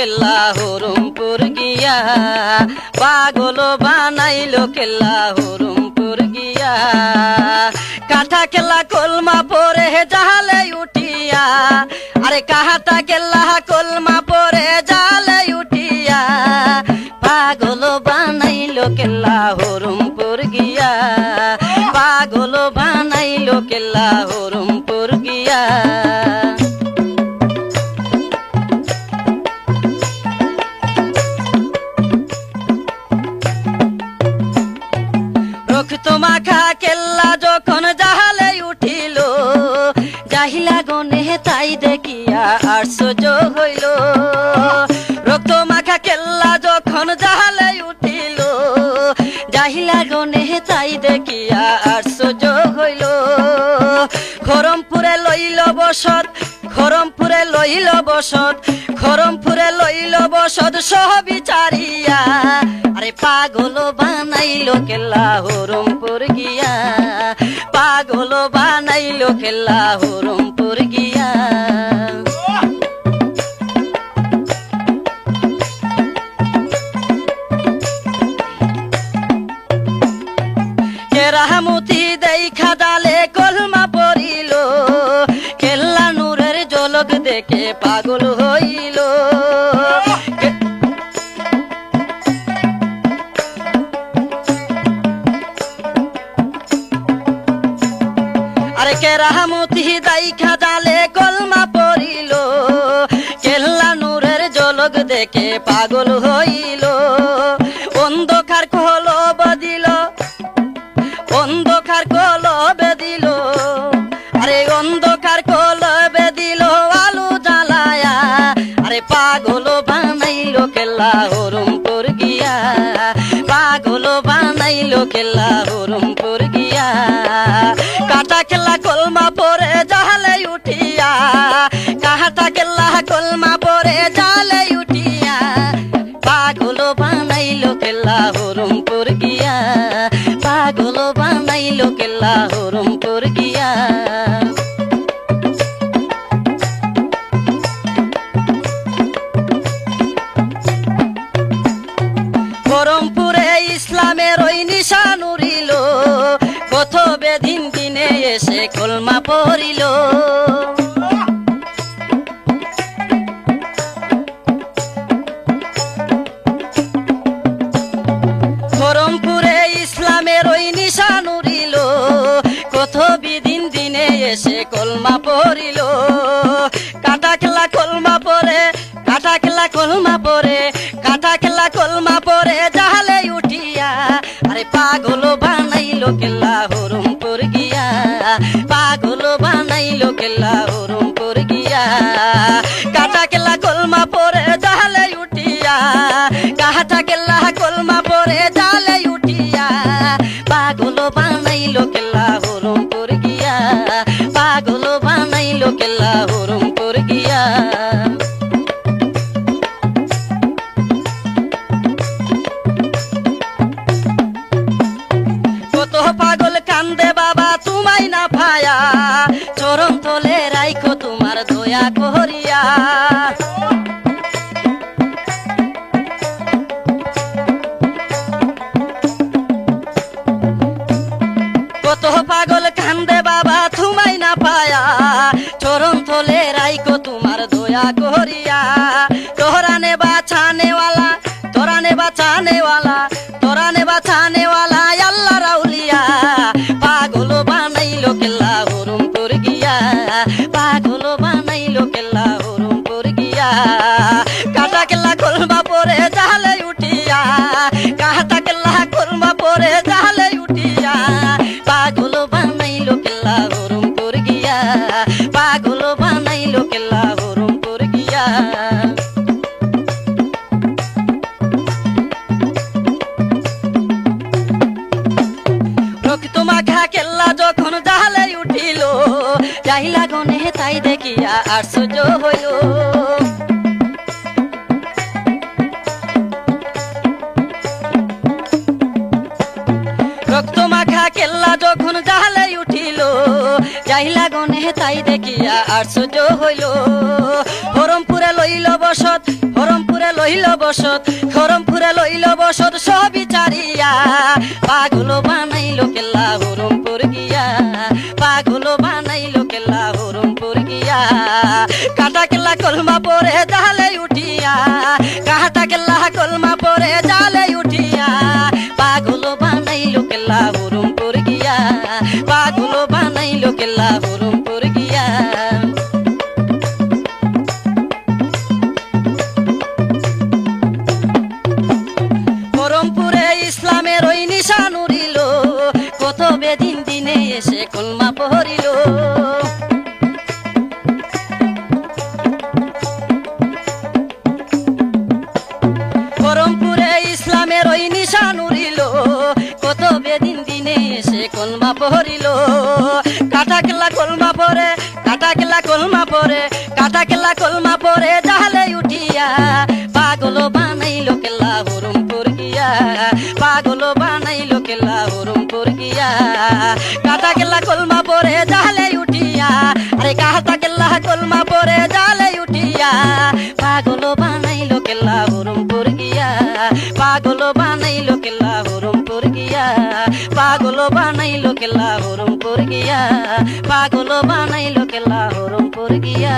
কেল্লা গিয়া পাগল বানাইল কেল্লা গিয়া। কাঠা কেল্লা কলমা পরে জালে উঠিয়া, আরে কাহাটা কেল্লা কলমা পরে জালে উঠিয়া পাগল বানাইল কেল্লা গিয়া। পাগল বানাইল কেল্লা কেল্লা যখন জাহালে উঠিল, জাহিলা গনে তাই দেখিয়া আশ্চর্য হইল। রক্ত মাখা কেল্লা যখন জাহালে উঠিল, জাহিলা গনে তাই দেখিয়া আশ্চর্য হইল। খরমপুরে লইল বসত খরমপুরে লইল বসত খরমপুরে লইল বসত, সহ বিচারিয়া। আরে পাগল বানাইল কেল্লা গিয়া পাগল বানাইল কেল্লা হরমপুর গিয়া। কেরামতি দেখা দালে কলমা পড়িল কেল্লা নূরের জলক দেখে পাগল কেরামতি দেখা দালে কলমা পড়িল। কেল্লা নূরের জলক দেখে পাগল হইল। অন্ধকার কল বদিল অন্ধকার কলবে দিল আরে অন্ধকার কলবে দিল আলু জ্বালায়া। আরে পাগল বানাইল কেল্লা হরমপুর গিয়া। পাগল বানাইল কেল্লা বানাইল কেল্লা হরমপুর গিয়া হরমপুরে ইসলামের ওই নিশান উড়িল কত বেদিন দিনে এসে কলমা পড়িল। এসে কলমা পড়িল। কাটা খেলা কলমা পরে, কাটা খেলা কলমা পরে, কাটা খেলা কলমা পরে জাহালে উঠিয়া, আরে পাগল বানাইল কেলা হরমপুর গিয়া, পাগল বানাইল কেলা হরমপুর গিয়া। বানাইল Agora কেল্লা যখন জালে উঠিল, যাইলা গনে তাই দেখিয়া আশ্চর্য হইল। রক্ত মাখা কেল্লা যখন জালে উঠিল, যাইলা গনে তাই দেখিয়া হইল। হরমপুরে লইল বসত, হরমপুরে লইল বসত খরমপুরে লইল বসত পাগল বানাইলো কেল্লা হরমপুর গিয়া, পাগল বানাইলো কেল্লা হরমপুর গিয়া। কাটা কেল্লা কলমা পরে জালে উঠিয়া, কাটা কেল্লা কলমা পরে জালে উঠিয়া। পাগল বানাইলো কেল্লা হরমপুর গিয়া, পাগল বানাইলো কেল্লা হরমপুর এসে কলমা পহরিল বহরমপুরে ইসলামের ওই নিশান উড়িল। কত বেদিন দিনে এসে কলমা পহরিল কাটা কেলা কলমা পরে কাটা কেলা কলমা পরে কাটা কেলা কলমা পরে জাহালে উঠিয়া কলমা পরে জালে উঠিয়া, পাগল বানাইলো কেলা হরমপুর গিয়া পাগল বানাইলো কেলা হরমপুর গিয়া পাগল বানাইলো কেলা হরমপুর গিয়া পাগল বানাইলো কেলা হরমপুর গিয়া